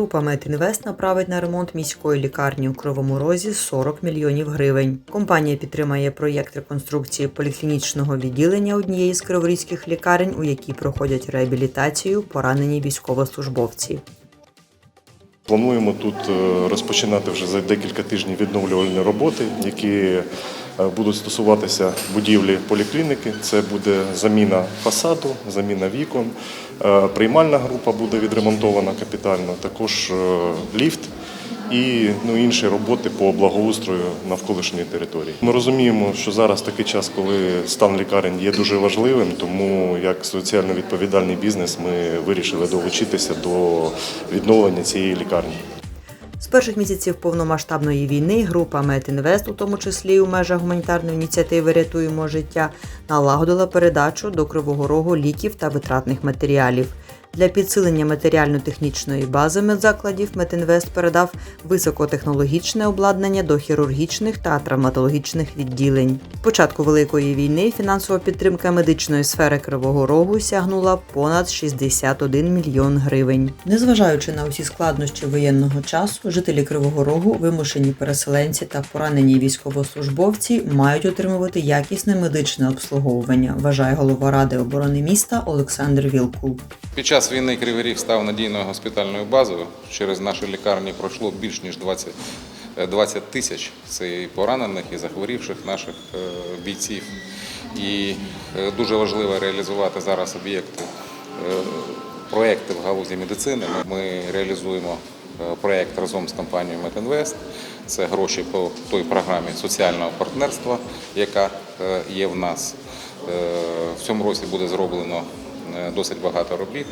Група Метінвест направить на ремонт міської лікарні у Кривому Розі 40 мільйонів гривень. Компанія підтримає проєкт реконструкції поліклінічного відділення однієї з криворізьких лікарень, у якій проходять реабілітацію поранені військовослужбовці. Плануємо тут е, розпочинати вже за декілька тижнів відновлювальні роботи, які е, будуть стосуватися будівлі поліклініки. Це буде заміна фасаду, заміна вікон. Е, Приймальна група буде відремонтована капітально, також ліфт і ну, інші роботи по благоустрою навколишньої території. Ми розуміємо, що зараз такий час, коли стан лікарень є дуже важливим, тому як соціально відповідальний бізнес ми вирішили долучитися до відновлення цієї лікарні. З перших місяців повномасштабної війни група Метінвест, у тому числі у межах гуманітарної ініціативи Рятуємо життя, налагодила передачу до Кривого Рогу ліків та витратних матеріалів. Для підсилення матеріально-технічної бази медзакладів Метінвест передав високотехнологічне обладнання до хірургічних та травматологічних відділень. Початку великої війни фінансова підтримка медичної сфери Кривого Рогу сягнула понад 61 мільйон гривень. Незважаючи на усі складнощі воєнного часу, жителі Кривого Рогу, вимушені переселенці та поранені військовослужбовці мають отримувати якісне медичне обслуговування, вважає голова ради оборони міста Олександр Вілкул. Під час війни Кривий Ріг став надійною госпітальною базою. Через наші лікарні пройшло більш ніж 20, е, 20 тисяч це і поранених, і захворівших наших е, бійців. І е, дуже важливо реалізувати зараз об'єкти, е, проекти в галузі медицини. Ми реалізуємо е, проект разом з компанією Метінвест. Це гроші по той програмі соціального партнерства, яка е, є в нас. Е, В цьому році буде зроблено е, досить багато робіт.